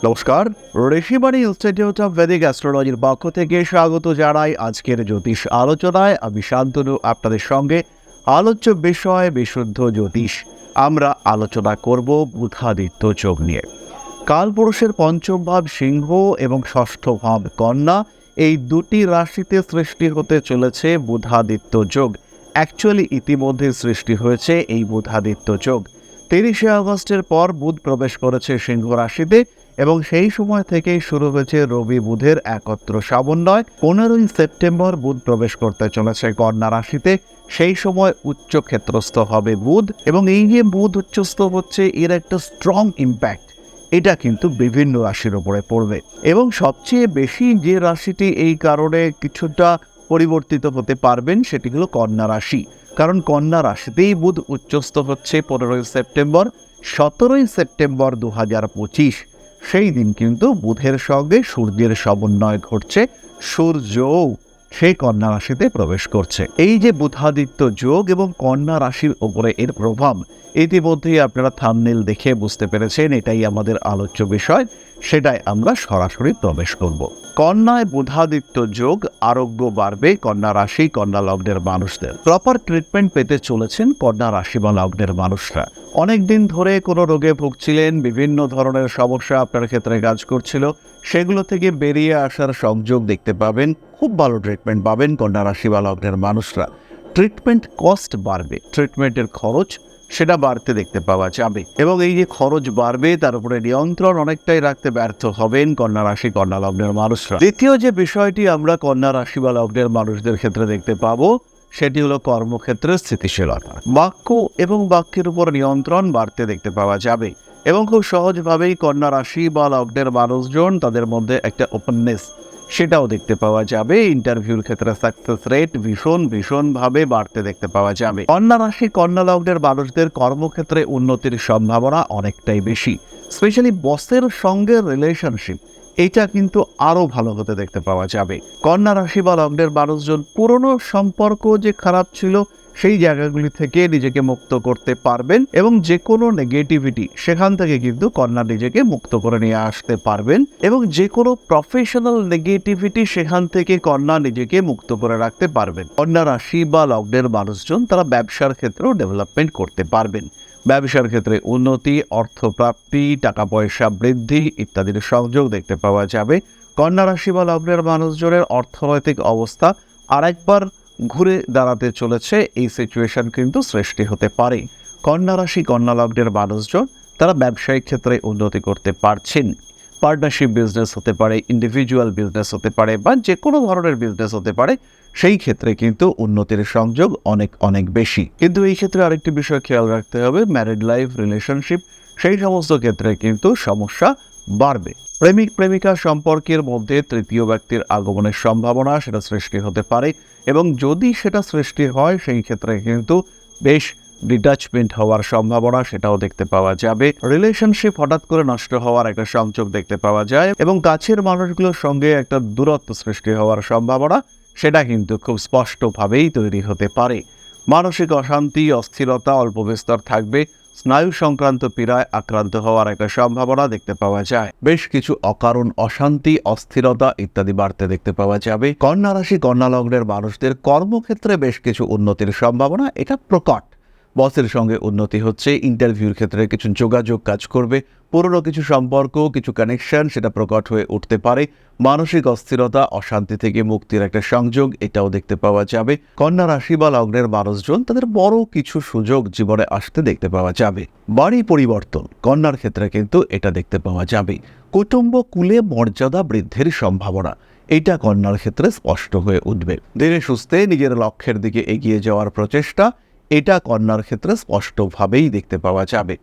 নমস্কার Rishibani institute of Vedic অ্যাস্ট্রোলজির পক্ষ থেকে স্বাগত জানাই আজকের জ্যোতিষ আলোচনায়। আমি শান্তনু, আপনাদের সঙ্গে আলোচ্য বিষয় বিশুদ্ধ জ্যোতিষ। আমরা আলোচনা করব বুধাদিত্য যোগ নিয়ে। কালপুরুষের পঞ্চম ভাব সিংহ এবং ষষ্ঠ ভাব কন্যা, এই দুটি রাশিতে সৃষ্টি হতে চলেছে বুধাদিত্য যোগ। অ্যাকচুয়ালি ইতিমধ্যে সৃষ্টি হয়েছে এই বুধাদিত্য যোগ। তিরিশে আগস্টের পর বুধ প্রবেশ করেছে সিংহ রাশিতে। এবং সেই সময় থেকেই শুরু হয়েছে রবি বুধের একত্র সমন্বয় পনেরোই সেপ্টেম্বর বুধ প্রবেশ করতে চলেছে কন্যা রাশিতে। সেই সময় উচ্চ ক্ষেত্রস্থ হবে বুধ এবং এই যে বুধ উচ্চস্থ হচ্ছে, এর একটা স্ট্রং ইম্প্যাক্ট এটা কিন্তু বিভিন্ন রাশির উপরে পড়বে। এবং সবচেয়ে বেশি যে রাশিটি এই কারণে কিছুটা পরিবর্তিত হতে পারবেন, সেটি হলো কন্যা রাশি। কারণ কন্যা রাশিতেই বুধ উচ্চস্থ হচ্ছে পনেরোই সেপ্টেম্বর, সতেরোই সেপ্টেম্বর দু হাজার পঁচিশ। সেই দিন কিন্তু বুধের সঙ্গে সূর্যের সমন্বয় ঘটছে। সূর্যও সেই কন্যা রাশিতে প্রবেশ করছে। এই যে বুধাদিত্য যোগ এবং কন্যা রাশির ওপরে এর প্রভাব, ইতিমধ্যেই আপনারা থামনেল দেখে বুঝতে পেরেছেন, এটাই আমাদের আলোচ্য বিষয়, সেটাই আমরা সরাসরি প্রবেশ করব। কন্যায় বুধাদিত্য যোগ, আরোগ্য বাড়বে কন্যা রাশি, কন্যা লগ্নের মানুষদের। প্রপার ট্রিটমেন্ট পেতে চলেছেন কন্যা রাশি বা লগ্নের মানুষরা। অনেকদিন ধরে কোনো রোগে ভুগছিলেন, বিভিন্ন ধরনের সমস্যা আপনার ক্ষেত্রে কাজ করছিল, সেগুলো থেকে বেরিয়ে আসার সংযোগ দেখতে পাবেন। খুব ভালো ট্রিটমেন্ট পাবেন কন্যা রাশি বা লগ্নের মানুষরা। ট্রিটমেন্ট কস্ট বাড়বে। ট্রিটমেন্টের খরচ সেটা বাড়তে দেখতে পাওয়া যাবে। এবং এই যে খরচ বাড়বে, তার উপরে নিয়ন্ত্রণ অনেকটাই রাখতে ব্যর্থ হবেন কন্যা রাশি, কন্যা লগ্নের মানুষরা। দ্বিতীয় যে বিষয়টি আমরা কন্যা রাশি বা লগ্নের মানুষদের ক্ষেত্রে দেখতে পাবো, সেটি হলো কর্মক্ষেত্রে স্থিতিশীলতা। বাক্য এবং বাক্যের উপর নিয়ন্ত্রণ বাড়তে দেখতে পাওয়া যাবে। এবং খুব সহজভাবেই কন্যা রাশি বা লগ্নের মানুষজন তাদের মধ্যে একটা ওপেননেস সেটাও দেখতে পাওয়া যাবে। ইন্টারভিউর ক্ষেত্রে সাকসেস রেট ভীষণ ভীষণভাবে বাড়তে দেখতে পাওয়া যাবে। কন্যা রাশি, কন্যা লগ্নের মানুষদের কর্মক্ষেত্রে উন্নতির সম্ভাবনা অনেকটাই বেশি। স্পেশালি বসের সঙ্গে রিলেশনশিপ এটা কিন্তু আরও ভালো হতে দেখতে পাওয়া যাবে। কন্যা রাশি বা লগ্নের মানুষজন পুরনো সম্পর্ক যে খারাপ ছিল সেই জায়গাগুলি থেকে নিজেকে মুক্ত করতে পারবেন এবং যে কোনো নেগেটিভিটি সেখান থেকে কিন্তু কন্যা নিজেকে মুক্ত করে নিয়ে আসতে পারবেন এবং যে কোনো প্রফেশনাল নেগেটিভিটি সেখান থেকে কন্যা নিজেকে মুক্ত করে রাখতে পারবেন। কন্যা রাশি বা লগ্নের মানুষজন তারা ব্যবসার ক্ষেত্রেও ডেভেলপমেন্ট করতে পারবেন। ব্যবসার ক্ষেত্রে উন্নতি, অর্থপ্রাপ্তি টাকা পয়সা বৃদ্ধি ইত্যাদির সংযোগ দেখতে পাওয়া যাবে। কন্যা রাশি বা লগ্নের মানুষজনের অর্থনৈতিক অবস্থা আরেকবার ঘুরে দাঁড়াতে চলেছে, এই সিচুয়েশন কিন্তু সৃষ্টি হতে পারে। কন্যা রাশি, কন্যা লগ্নের মানুষজন, তারা ব্যবসায়িক ক্ষেত্রে উন্নতি করতে পারছেন। পার্টনারশিপ বিজনেস হতে পারে ইন্ডিভিজুয়াল বিজনেস হতে পারে, বা যে কোনো ধরনের বিজনেস হতে পারে, সেই ক্ষেত্রে কিন্তু উন্নতির সংযোগ অনেক অনেক বেশি। কিন্তু এই ক্ষেত্রে আরেকটি বিষয় খেয়াল রাখতে হবে ম্যারিড লাইফ রিলেশনশিপ সেই সমস্ত ক্ষেত্রে কিন্তু সমস্যা বাড়বে। প্রেমিক প্রেমিকা সম্পর্কের মধ্যে তৃতীয় ব্যক্তির আগমনের সম্ভাবনা সেটা সৃষ্টি হতে পারে এবং যদি সেটা সৃষ্টি হয়, সেই ক্ষেত্রে কিন্তু বেশ ডিটাচমেন্ট হওয়ার সম্ভাবনা সেটাও দেখতে পাওয়া যাবে। রিলেশনশিপ হঠাৎ করে নষ্ট হওয়ার একটা সংযোগ দেখতে পাওয়া যায় এবং কাছের মানুষগুলোর সঙ্গে একটা দূরত্ব সৃষ্টি হওয়ার সম্ভাবনা সেটা কিন্তু খুব স্পষ্টভাবেই তৈরি হতে পারে। মানসিক অশান্তি, অস্থিরতা অল্প বিস্তর থাকবে। স্নায়ু সংক্রান্ত পীড়ায় আক্রান্ত হওয়ার একটা সম্ভাবনা দেখতে পাওয়া যায়। বেশ কিছু অকারণ, অশান্তি, অস্থিরতা ইত্যাদি বাড়তে দেখতে পাওয়া যাবে। কন্যা রাশি, কন্যা লগ্নের মানুষদের কর্মক্ষেত্রে বেশ কিছু উন্নতির সম্ভাবনা, এটা প্রকট। বসের সঙ্গে উন্নতি হচ্ছে ইন্টারভিউর ক্ষেত্রে কিছু যোগাযোগ কাজ করবে, পুরনো কিছু সম্পর্ক, কিছু কানেকশন সেটা প্রকট হয়ে উঠতে পারে, মানসিক অস্থিরতা, অশান্তি থেকে মুক্তির একটা সংযোগ এটাও দেখতে পাওয়া যাবে। কন্যা রাশি বা লগ্নের মানুষজন তাদের বড় কিছু সুযোগ জীবনে আসতে দেখতে পাওয়া যাবে। বাড়ি পরিবর্তন, কন্যার ক্ষেত্রে কিন্তু এটা দেখতে পাওয়া যাবে। কুটুম্ব কুলে মর্যাদা বৃদ্ধির সম্ভাবনা, এটা কন্যার ক্ষেত্রে স্পষ্ট হয়ে উঠবে। ধীরে সুস্থে নিজের লক্ষ্যের দিকে এগিয়ে যাওয়ার প্রচেষ্টা এটা কন্যার ক্ষেত্রে স্পষ্টভাবেই দেখতে পাওয়া যাবে।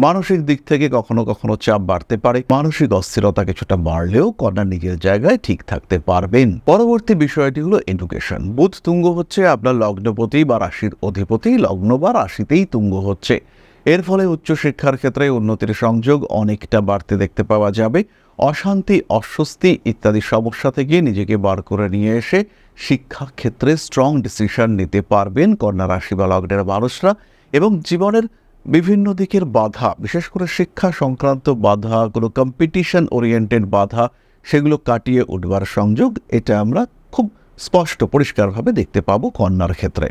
মানসিক দিক থেকে কখনো কখনো চাপ বাড়তে পারে। মানসিক অস্থিরতা কিছুটা বাড়লেও কন্যা নিজের জায়গায় ঠিক থাকতে পারবেন। পরবর্তী বিষয়টি হলো এডুকেশন বুধ তুঙ্গ হচ্ছে আপনার লগ্নপতি বা রাশির অধিপতি। লগ্ন বা রাশিতেই তুঙ্গ হচ্ছে। এর ফলে উচ্চশিক্ষার ক্ষেত্রে উন্নতির সংযোগ অনেকটা বাড়তে দেখতে পাওয়া যাবে। অশান্তি, অস্বস্তি ইত্যাদি সমস্যা থেকে নিজেকে বার করে নিয়ে এসে শিক্ষা ক্ষেত্রে স্ট্রং ডিসিশন নিতে পারবেন কন্যা রাশি বা লগ্নের মানুষরা এবং জীবনের বিভিন্ন দিকের বাধা, বিশেষ করে শিক্ষা সংক্রান্ত বাধা, কোনো কম্পিটিশন ওরিয়েন্টেড বাধা, সেগুলো কাটিয়ে উঠবার সংযোগ এটা আমরা খুব স্পষ্ট, পরিষ্কারভাবে দেখতে পাবো কন্যার ক্ষেত্রে।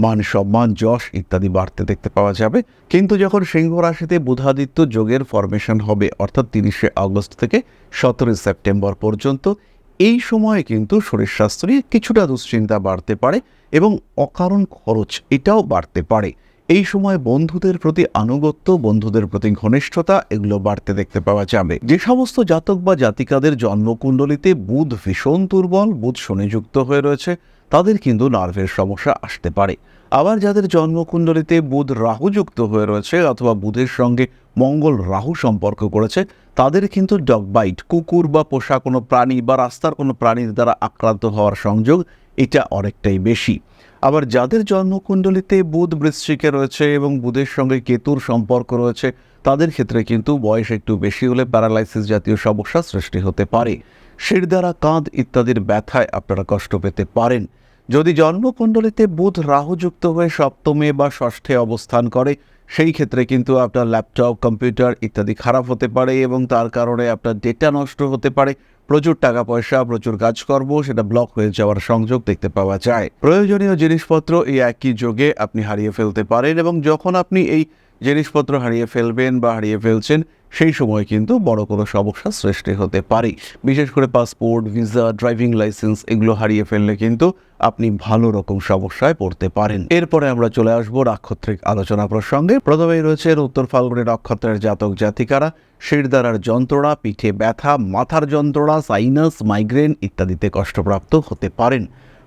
মান সম্মান, যশ ইত্যাদি বাড়তে দেখতে পাওয়া যাবে। কিন্তু যখন সিংহ রাশিতে বুধাদিত্য যোগের ফরমেশন হবে, অর্থাৎ তিরিশে আগস্ট থেকে সতেরোই সেপ্টেম্বর পর্যন্ত এই সময়ে কিন্তু শরীর স্বাস্থ্য নিয়ে কিছুটা দুশ্চিন্তা বাড়তে পারে এবং অকারণ খরচ এটাও বাড়তে পারে। এই সময় বন্ধুদের প্রতি আনুগত্য, বন্ধুদের প্রতি ঘনিষ্ঠতা এগুলো বাড়তে দেখতে পাওয়া যাবে। যে সমস্ত জাতক বা জাতিকাদের জন্মকুণ্ডলিতে বুধ ভীষণ দুর্বল, বুধ শনিযুক্ত হয়ে রয়েছে, তাদের কিন্তু নার্ভের সমস্যা আসতে পারে। আবার যাদের জন্মকুণ্ডলিতে বুধ রাহু যুক্ত হয়ে রয়েছে অথবা বুধের সঙ্গে মঙ্গল রাহু সম্পর্ক করেছে তাদের কিন্তু ডগ বাইট, কুকুর বা পোষা কোনো প্রাণী বা রাস্তার কোনো প্রাণীর দ্বারা আক্রান্ত হওয়ার সংযোগ এটা অনেকটাই বেশি। আবার যাদের জন্মকুণ্ডলিতে বুধ বৃশ্চিকে রয়েছে এবং বুধের সঙ্গে কেতুর সম্পর্ক রয়েছে, তাদের ক্ষেত্রে কিন্তু বয়স একটু বেশি হলে প্যারালাইসিস জাতীয় সমস্যা সৃষ্টি হতে পারে। শির দ্বারা কাঁধ ইত্যাদির ব্যথায় আপনারা কষ্ট পেতে পারেন। যদি জন্মকুণ্ডলিতে বুধ রাহুযুক্ত হয়ে সপ্তমে বা ষষ্ঠে অবস্থান করে সেই ক্ষেত্রে কিন্তু আপনার ল্যাপটপ কম্পিউটার ইত্যাদি খারাপ হতে পারে এবং তার কারণে আপনার ডেটা নষ্ট হতে পারে। প্রচুর টাকা পয়সা, প্রচুর কাজকর্ম, সেটা ব্লক হয়ে যাওয়ার সংযোগ দেখতে পাওয়া যায়। প্রয়োজনীয় জিনিসপত্র এই একই যোগে আপনি হারিয়ে ফেলতে পারেন এবং যখন আপনি এই জিনিসপত্র হারিয়ে ফেলবেন বা হারিয়ে ফেলছেন, সেই সময় কিন্তু বড় কোনো সমস্যা সৃষ্টি হতে পারে। বিশেষ করে পাসপোর্ট, ভিসা, ড্রাইভিং লাইসেন্স, এগুলো হারিয়ে ফেললে কিন্তু আপনি ভালো রকম সমস্যায় পড়তে পারেন। এরপরে আমরা চলে আসব নাক্ষত্রিক আলোচনা প্রসঙ্গে। প্রথমেই রয়েছেন উত্তর ফাল্গুনি নক্ষত্রের জাতক জাতিকারা। শিরদারার যন্ত্রণা, পিঠে ব্যথা, মাথার যন্ত্রণা, সাইনাস, মাইগ্রেন ইত্যাদিতে কষ্টপ্রাপ্ত হতে পারেন।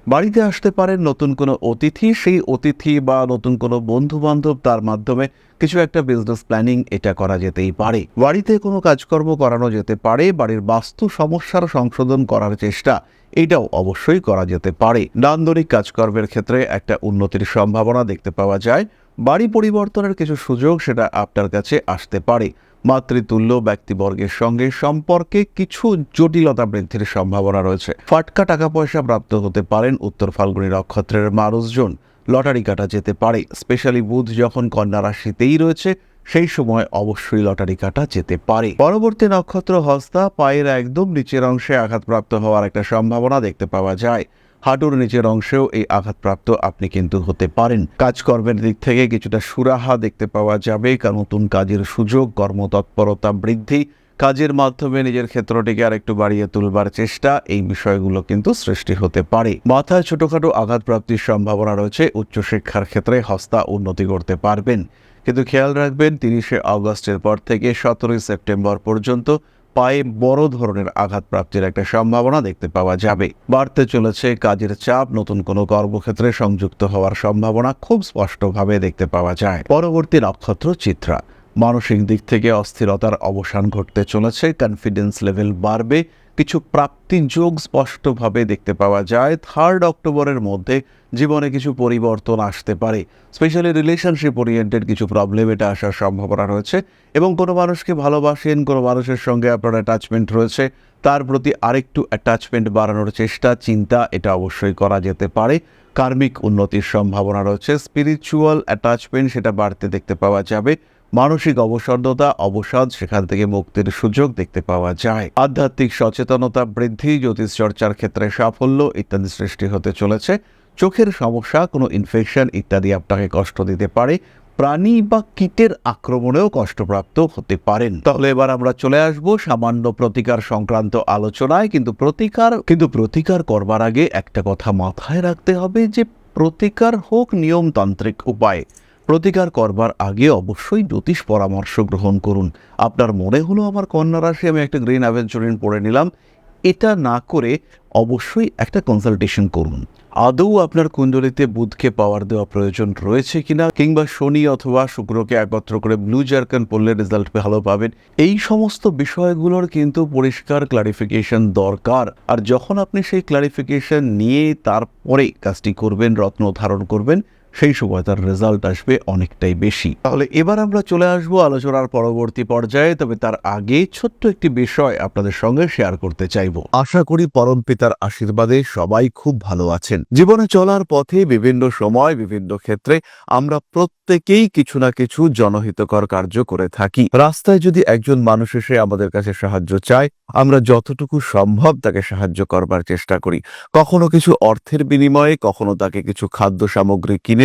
বাড়িতে আসতে পারেন নতুন কোনো অতিথি, সেই অতিথি বা নতুন কোনো বন্ধু বান্ধব তার মাধ্যমে কিছু একটা বিজনেস প্ল্যানিং এটা করা যেতেই পারে। বাড়িতে কোনো কাজকর্ম করানো যেতে পারে, বাড়ির বাস্তু সমস্যার সংশোধন করার চেষ্টা এটাও অবশ্যই করা যেতে পারে। নান্দনিক কাজকর্মের ক্ষেত্রে একটা উন্নতির সম্ভাবনা দেখতে পাওয়া যায়। বাড়ি পরিবর্তনের কিছু সুযোগ সেটা আপনার কাছে আসতে পারে। মাতৃতুল্য ব্যক্তিবর্গের সঙ্গে সম্পর্কে কিছু জটিলতা বৃদ্ধির সম্ভাবনা রয়েছে। ফাটকা টাকা পয়সা প্রাপ্ত হতে পারেন উত্তর ফাল্গুনি নক্ষত্রের মানুষজন। লটারি কাটা যেতে পারে। স্পেশালি বুধ যখন কন্যা রাশিতেই রয়েছে, সেই সময় অবশ্যই লটারি কাটা যেতে পারে। পরবর্তী নক্ষত্র হস্তা পায়ের একদম নিচের অংশে আঘাতপ্রাপ্ত হওয়ার একটা সম্ভাবনা দেখতে পাওয়া যায়। হাঁটুর নিচের অংশেও এই আঘাতপ্রাপ্ত আপনি কিন্তু হতে পারেন। কাজকর্মের দিক থেকে কিছুটা সুরাহা দেখতে পাওয়া যাবে, কারণ নতুন কাজের সুযোগ, কর্মতৎপরতা বৃদ্ধি, কাজের মাধ্যমে নিজের ক্ষেত্রটিকে আর একটু বাড়িয়ে তুলবার চেষ্টা, এই বিষয়গুলো কিন্তু সৃষ্টি হতে পারে। মাথায় ছোটখাটো আঘাতপ্রাপ্তির সম্ভাবনা রয়েছে, উচ্চশিক্ষার ক্ষেত্রে হস্তা উন্নতি করতে পারবেন। কিন্তু খেয়াল রাখবেন, তিরিশে আগস্টের পর থেকে সতেরোই সেপ্টেম্বর পর্যন্ত পায়ে বড় ধরনের আঘাতপ্রাপ্তির একটা সম্ভাবনা দেখতে পাওয়া যাবে। বাড়তে চলেছে কাজের চাপ, নতুন কোনো কর্মক্ষেত্রে সংযুক্ত হওয়ার সম্ভাবনা খুব স্পষ্টভাবে দেখতে পাওয়া যায়। পরবর্তী নক্ষত্র চিত্রা। মানসিক দিক থেকে অস্থিরতার অবসান ঘটতে চলেছে কনফিডেন্স লেভেল বাড়বে, কিছু প্রাপ্তি যোগ স্পষ্টভাবে দেখতে পাওয়া যায়। থার্ড অক্টোবরের মধ্যে জীবনে কিছু পরিবর্তন আসতে পারে। স্পেশালি রিলেশনশিপ ওরিয়েন্টেড কিছু প্রবলেম এটা আসার সম্ভাবনা রয়েছে এবং কোনো মানুষকে ভালোবাসেন, কোনো মানুষের সঙ্গে আপনার অ্যাটাচমেন্ট রয়েছে, তার প্রতি আরেকটু অ্যাটাচমেন্ট বাড়ানোর চেষ্টা, চিন্তা, এটা অবশ্যই করা যেতে পারে। কার্মিক উন্নতির সম্ভাবনা রয়েছে স্পিরিচুয়াল অ্যাটাচমেন্ট সেটা বাড়তে দেখতে পাওয়া যাবে, মানসিক অবসন্নতা, অবসাদ সেখান থেকে মুক্তির সুযোগ দেখতে পাওয়া যায়। আধ্যাত্মিক সচেতনতা বৃদ্ধি, জ্যোতিষ চর্চার ক্ষেত্রে সাফল্য ইত্যাদি সৃষ্টি হতে চলেছে। চোখের সমস্যা, কোনো ইনফেকশন ইত্যাদি আপনাকে কষ্ট দিতে পারে। প্রাণী বা কীটের আক্রমণেও কষ্টপ্রাপ্ত হতে পারেন। তাহলে এবার আমরা চলে আসব সামান্য প্রতিকার সংক্রান্ত আলোচনায়। কিন্তু প্রতিকার কিন্তু প্রতিকার করবার আগে একটা কথা মাথায় রাখতে হবে যে, প্রতিকার হোক নিয়মতান্ত্রিক উপায়। প্রতিকার করবার আগে অবশ্যই জ্যোতিষ পরামর্শ গ্রহণ করুন। আপনার মনে হলো আমার কন্যা রাশি, আমি একটা গ্রিন অ্যাভেঞ্চুরিন পড়ে নিলাম। এটা না করে অবশ্যই একটা কনসালটেশন করুন। আদৌ আপনার কুণ্ডলিতে বুধকে পাওয়ার দেওয়া প্রয়োজন রয়েছে কিনা কিংবা শনি অথবা শুক্রকে একত্র করে ব্লু জার্কান পড়লে রেজাল্ট ভালো পাবেন? এই সমস্ত বিষয়গুলোর কিন্তু পরিষ্কার ক্লারিফিকেশন দরকার। আর যখন আপনি সেই ক্লারিফিকেশন নিয়ে তারপরে কাজটি করবেন, রত্ন ধারণ করবেন সেই সময় তার রেজাল্ট আসবে অনেকটাই বেশি। তাহলে এবার আমরা চলে আসব আলোচনার পরবর্তী পর্যায়ে, তবে তার আগে ছোট্ট একটি বিষয় আপনাদের সঙ্গে শেয়ার করতে চাইব। আশা করি পরম পিতার আশীর্বাদে সবাই খুব ভালো আছেন। জীবনে চলার পথে বিভিন্ন সময়, বিভিন্ন ক্ষেত্রে আমরা প্রত্যেকেই কিছু না কিছু জনহিতকর কার্য করে থাকি। রাস্তায় যদি একজন মানুষ এসে আমাদের কাছে সাহায্য চায়, আমরা যতটুকু সম্ভব তাকে সাহায্য করবার চেষ্টা করি। কখনো কিছু অর্থের বিনিময়ে, কখনো তাকে কিছু খাদ্য সামগ্রী কিনে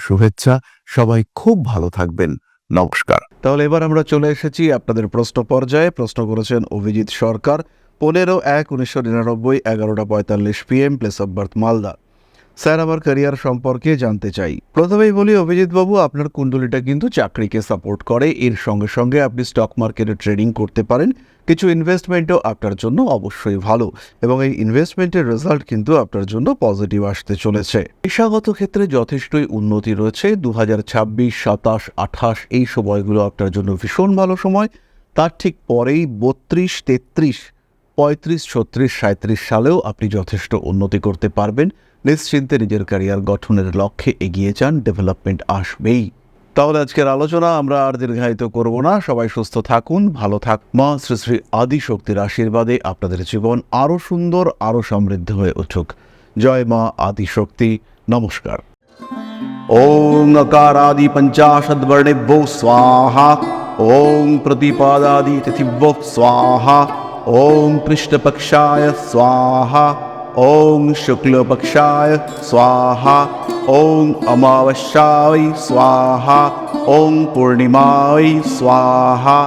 শুভেচ্ছা। সবাই খুব ভালো থাকবেন। নমস্কার। তাহলে এবার আমরা চলে এসেছি আপনাদের প্রশ্ন পর্যায়ে। প্রশ্ন করেছেন অভিজিৎ সরকার, পনেরো এক উনিশশো নিরানব্বই এগারোটা পঁয়তাল্লিশ PM place of birth Malda. Sir, আমার ক্যারিয়ার সম্পর্কে জানতে চাই। প্রথমেই বলি, অভিজিৎ বাবু, আপনার কুণ্ডলিটা কিন্তু চাকরিকে সাপোর্ট করে। এর সঙ্গে সঙ্গে আপনি স্টক মার্কেটে ট্রেডিং করতে পারেন। কিছু ইনভেস্টমেন্টও আপনার জন্য অবশ্যই ভালো এবং এই ইনভেস্টমেন্টের রেজাল্ট কিন্তু আপনার জন্য পজিটিভ আসতে চলেছে। পেশাগত ক্ষেত্রে যথেষ্টই উন্নতি রয়েছে। দু হাজার ছাব্বিশ, সাতাশ, আঠাশ এই সময়গুলো আপনার জন্য ভীষণ ভালো সময়। তার ঠিক পরেই বত্রিশ, তেত্রিশ, পঁয়ত্রিশ, ছত্রিশ সাঁত্রিশ সালেও আপনি যথেষ্ট উন্নতি করতে পারবেন। নিশ্চিন্তে নিজের ক্যারিয়ার গঠনের লক্ষ্যে এগিয়ে যান। ডেভেলপমেন্ট আসবেই। তাহলে আজকের আলোচনা আমরা আর দীর্ঘায়িত করব না। সবাই সুস্থ থাকুন, ভালো থাক মা শ্রী শ্রী আদি শক্তির আশীর্বাদে আপনাদের জীবন আরও সুন্দর, আরও সমৃদ্ধ হয়ে উঠুক। জয় মা আদি শক্তি নমস্কার। ওং নকারাদি পঞ্চাশদ্বর্ণেভ্যো স্বাহা। ওং প্রতিপাদাদি তিথিভ্যো স্বাহা। ওং কৃষ্ণপক্ষায় স্বাহা। ॐ अमावस्याय स्वाहा ॐ पूर्णिमाय स्वाहा।